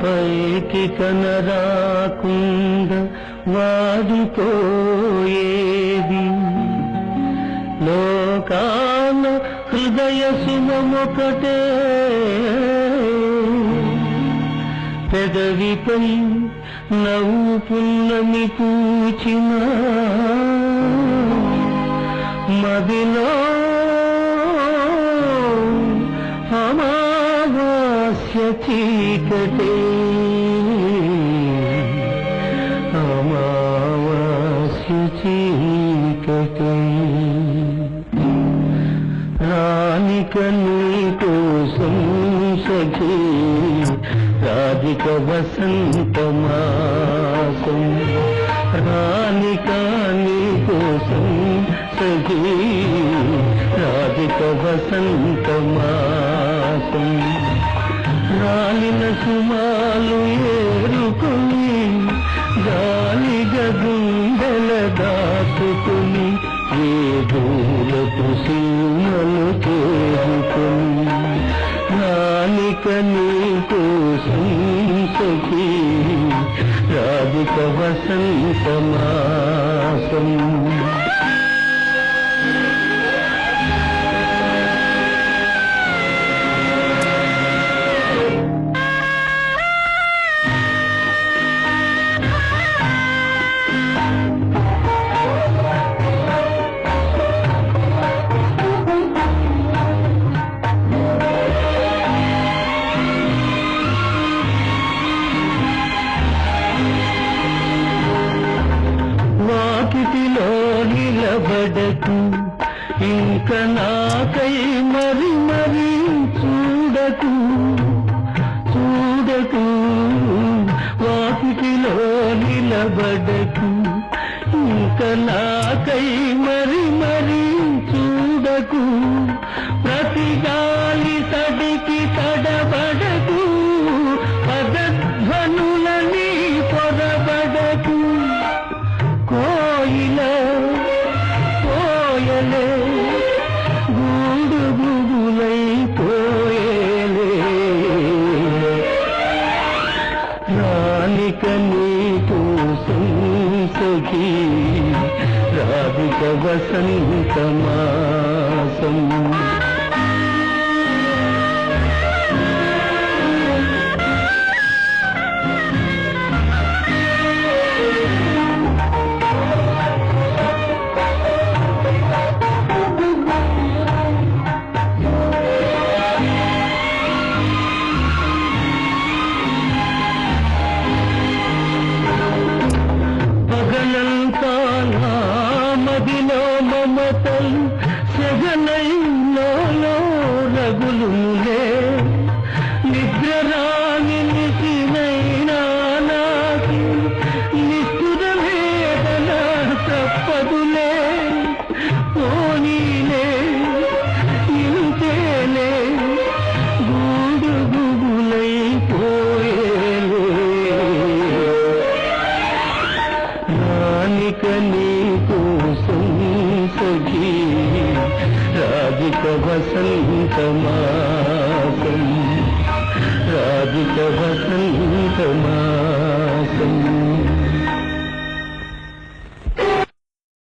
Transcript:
పైకి కనరాకుంద వాడిపోయేది లోకాల హృదయ సుమొకటే పెదవిపై నవ్వు పున్నమి పూచినా అమావాస్య చీకటే అమావాస్య చీకటే. రాణిక నీ కోసం సఖీ రాధిక వసంతమాసం రాణిక రానిక నీ కోసం సఖీ రాధిక వసంతమాసం మాసం రాలిన సుమాలు ఏరుకొని గాలిగా గుండెల దాచుకుని ఏ దూలపు సీమలు చేరుకుని నాలిక నీ కోసం సఖీ రాధిక వసంత మాసం. నిలబడకు. ఇంక నాకై మరి మరి చూడకు. చూడకు. వాకిటిలో నిలబడకు. ఇంక నాకై మరి మరి చూడకు. రానిక నీ కోసం సఖీ రాధిక వసంతమా? ಹೋಟಲ್ ಸಿಗಲೈಲೋ కోసం